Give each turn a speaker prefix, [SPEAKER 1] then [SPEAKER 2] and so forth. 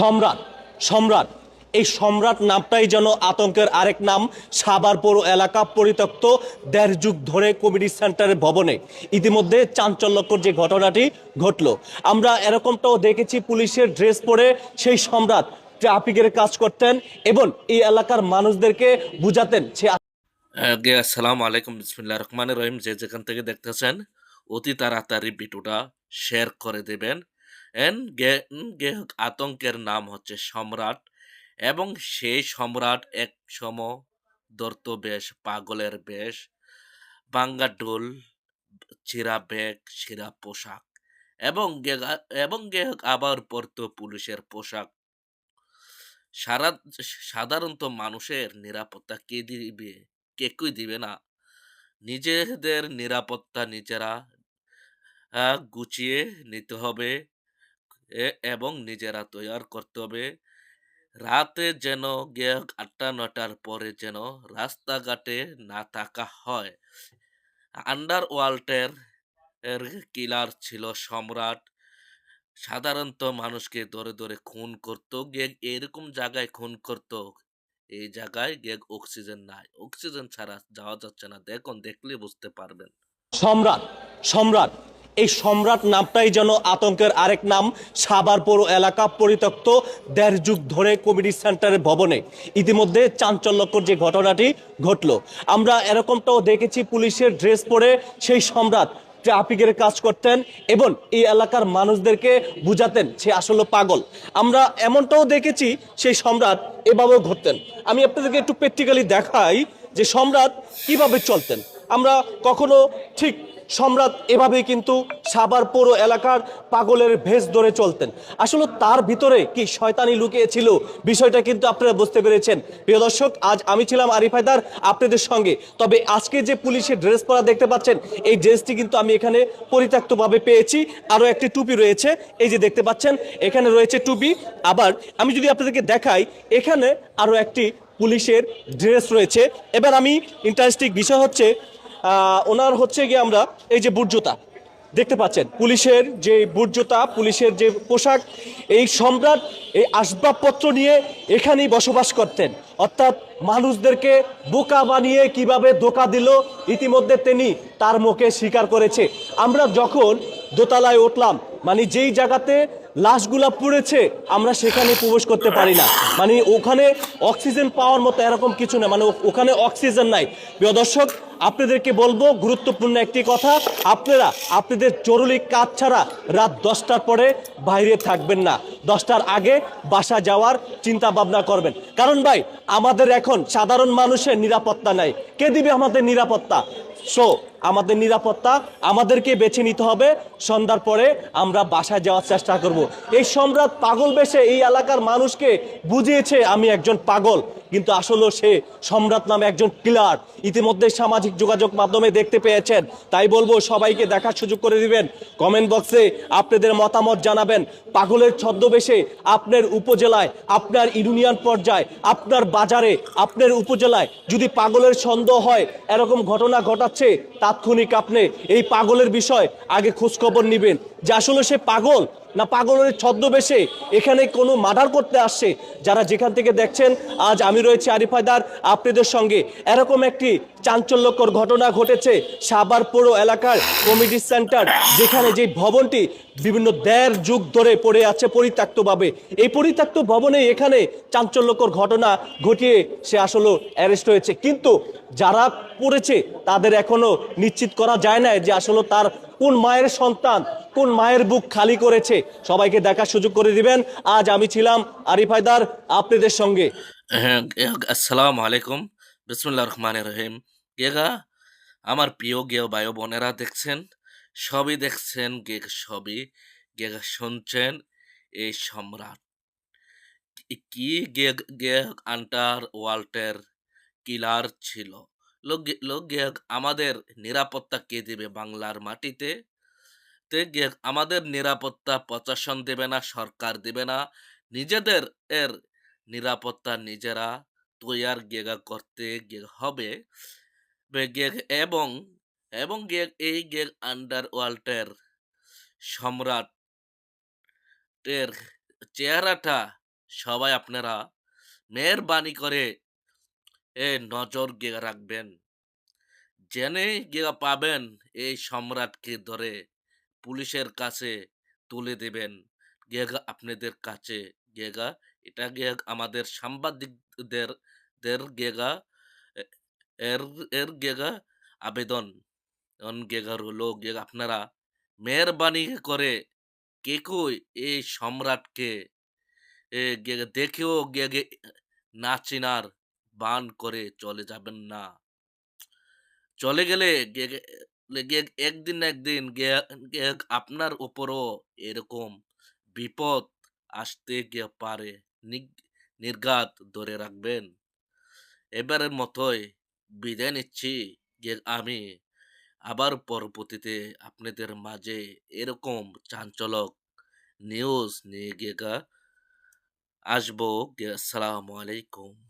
[SPEAKER 1] সম্রাট সম্রাট। এই সম্রাট নামটাই যেন আতঙ্কের আরেক নাম সাবার পৌর এলাকা পরিত্যক্ত দেড় যুগ ধরে কমিটি সেন্টারের ভবনে। ইতিমধ্যে চাঞ্চল্যকর যে ঘটনাটি ঘটলো। আমরা এরকমটাও দেখেছি পুলিশের ড্রেস পরে সেই সম্রাট ট্রাফিকের কাজ করতেন এবং এই এলাকার মানুষদেরকে বুঝাতেন সে
[SPEAKER 2] আসসালামু আলাইকুম, বিসমিল্লাহ রহমান রহিম। যে যেখান থেকে দেখতেছেন, অতি তাড়াতাড়ি ভিডিওটা শেয়ার করে দেবেন। আতঙ্কের নাম হচ্ছে সম্রাট এবং সেই সম্রাট এক সম দর্ত বেশ, পাগলের বেশ, বাঙ্গা ডোল, চিরা ব্যাগ, চিরা পোশাক এবং এবং গে আবার পরতো পুলিশের পোশাক। সারা, সাধারণত মানুষের নিরাপত্তা কে দিবে কেউই দিবে না। নিজেদের নিরাপত্তা নিজেরা গুছিয়ে নিতে হবে। এবং নিজেরা তৈরি করতে হবে। রাতে যেন গিয়ে আটটা নটার পরে যেন রাস্তাঘাটে না থাকা হয়। আন্ডার ওয়ার্ল্ডের এর কিলার ছিল সম্রাট। সাধারণত মানুষকে ধরে ধরে খুন করতো, গিয়ে এরকম জায়গায় খুন করতো। এই জায়গায় গিয়ে অক্সিজেন নাই। অক্সিজেন ছাড়া যাওয়া যাচ্ছে না। দেখুন, দেখলে বুঝতে পারবেন।
[SPEAKER 1] সম্রাট সম্রাট এই সম্রাট নামটাই যেন আতঙ্কের আরেক নাম সাবার পৌর এলাকা পরিত্যক্ত দেড় যুগ ধরে কমিটি সেন্টারের ভবনে। ইতিমধ্যে চাঞ্চল্যকর যে ঘটনাটি ঘটলো। আমরা এরকমটাও দেখেছি পুলিশের ড্রেস পরে সেই সম্রাট ট্রাফিকের কাজ করতেন এবং এই এলাকার মানুষদেরকে বুঝাতেন সে আসলে পাগল। আমরা এমনটাও দেখেছি সেই সম্রাট এভাবেও ঘটতেন। আমি আপনাদেরকে একটু প্র্যাকটিক্যালি দেখাই যে সম্রাট কীভাবে চলতেন। আমরা কখনো ঠিক সম্রাট এভাবেই কিন্তু সাবার পৌর এলাকার পাগলের ভেস ধরে চলতেন। আসলে তার ভিতরে কি শয়তানি লুকিয়েছিল বিষয়টা কিন্তু আপনারা বুঝতে পেরেছেন। প্রিয় দর্শক, আজ আমি ছিলাম আরিফ হায়দার, আপনাদের সঙ্গে। তবে আজকে যে পুলিশের ড্রেস পরা দেখতে পাচ্ছেন, এই ড্রেসটি কিন্তু আমি এখানে পরিত্যক্তভাবে পেয়েছি। আরও একটি টুপি রয়েছে, এই যে দেখতে পাচ্ছেন, এখানে রয়েছে টুপি। আবার আমি যদি আপনাদেরকে দেখাই, এখানে আরও একটি পুলিশের ড্রেস রয়েছে। এবার আমি ইন্টারেস্টিং বিষয় হচ্ছে ওনার হচ্ছে গিয়ে আমরা এই যে বুটজোতা দেখতে পাচ্ছেন, পুলিশের যে বুটজোতা পুলিশের যে পোশাক, এই সম্রাট এই আসবাবপত্র নিয়ে এখানেই বসবাস করতেন। অর্থাৎ মানুষদেরকে বোকা বানিয়ে কীভাবে ধোকা দিল, ইতিমধ্যে তিনি তার মুখে স্বীকার করেছে। আমরা যখন দোতলায় উঠলাম মানে যেই জায়গাতে লাশগুলা পুড়েছে, আমরা সেখানে প্রবেশ করতে পারি না। মানে ওখানে অক্সিজেন পাওয়ার মতো এরকম কিছু না মানে ওখানে অক্সিজেন নাই। প্রিয় দর্শক আপনাদেরকে বলব গুরুত্বপূর্ণ একটি কথা। আপনারা, আপনাদের জরুরি কাজ ছাড়া রাত দশটার পরে বাইরে থাকবেন না। দশটার আগে বাসা যাওয়ার চিন্তা ভাবনা করবেন। কারণ ভাই, আমাদের এখন সাধারণ মানুষের নিরাপত্তা নাই। কে দিবে আমাদের নিরাপত্তা? সো আমাদের নিরাপত্তা আমাদেরকে বেছে নিতে হবে। সন্ধ্যার পরে আমরা বাসায় যাওয়ার চেষ্টা করব। এই সম্রাট পাগল বেশে এই এলাকার মানুষকে বুঝিয়েছে, আমি একজন পাগল। কিন্তু আসলে সে সম্রাট নামে একজন কিলার। ইতিমধ্যে সামাজিক যোগাযোগ মাধ্যমে দেখতে পেয়েছেন। তাই বলব, সবাইকে দেখার সুযোগ করে দিবেন। কমেন্ট বক্সে আপনাদের মতামত জানাবেন। পাগলের ছদ্মবেশে আপনার উপজেলায়, আপনার ইউনিয়ন পর্যায়ে, আপনার বাজারে, আপনার উপজেলায় যদি পাগলের সন্দেহ হয়, এরকম ঘটনা ঘটাচ্ছে তাৎক্ষণিক আপনি এই পাগলের বিষয় আগে খোঁজখবর নেবেন। যে আসলে সে পাগল না পাগলের ছদ্মবেশে এখানে কোনো মার্ডার করতে আসছে? যারা যেখান থেকে দেখছেন, আজ আমি রয়েছি আরিফ হায়দার, আপনাদের সঙ্গে। এরকম একটি চাঞ্চল্যকর ঘটনা ঘটেছে সাবার পৌর এলাকার কমিটি সেন্টার, যেখানে যে ভবনটি বিভিন্ন দেড় যুগ ধরে পড়ে আছে পরিত্যক্তভাবে। এই পরিত্যক্ত ভবনে এখানে চাঞ্চল্যকর ঘটনা ঘটিয়ে সে আসলে অ্যারেস্ট হয়েছে। কিন্তু যারা পড়েছে, তাদের এখনও নিশ্চিত করা যায় না যে আসলে তার কোন মায়ের সন্তান কোন মায়ের বুক খালি করেছে? সবাইকে দেখার সুযোগ করে দিবেন। আজ আমি ছিলাম আরিফ হায়দার আপনাদের সঙ্গে।
[SPEAKER 2] হ্যাঁ, আসসালামু আলাইকুম। বিসমুল্লাহ রহমান রহিম। গেগা আমার প্রিয় গেও বায়ু বোনেরা দেখছেন সবই দেখছেন গে সবই গেগা শুনছেন এই সম্রাট। কি- গে গে আন্টার ওয়াল্টের কিলার ছিল? লোক লোক আমাদের নিরাপত্তা কে দেবে বাংলার মাটিতে? গে আমাদের নিরাপত্তা প্রশাসন দেবে না, সরকার দেবে না। নিজেদের এর নিরাপত্তা নিজেরা তৈয়ার গেগা করতে হবে। এবং এবং গে এই গে আন্ডার ওয়ার্ল্ডের সম্রাটের চেহারাটা সবাই আপনারা মেহরবানি করে এ নজর গিয়ে রাখবেন। জেনে গিয়ে পাবেন এই সম্রাটকে ধরে। পুলিশের কাছে তুলে দেবেন গেগা আপনাদের কাছে গেগা এটা গিয়ে আমাদের সাংবাদিকদের, দের গেগা এর এর গেগা আবেদন গেগার হলো গেগা আপনারা মেহরবানি করে কে কই এই সম্রাটকে গেগে দেখেও গেগে না চিনার বান করে চলে যাবেন না। চলে গেলে গে- গে- একদিন একদিন আপনার উপরও এরকম বিপদ আসতে গিয়ে পারে নির্ঘাত ধরে রাখবেন। এবারের মতোই বিদায় নিচ্ছি আমি। আবার পরবর্তীতে আপনাদের মাঝে এরকম চাঞ্চলক নিউজ নিয়ে গিয়ে আসব আসসালামু আলাইকুম।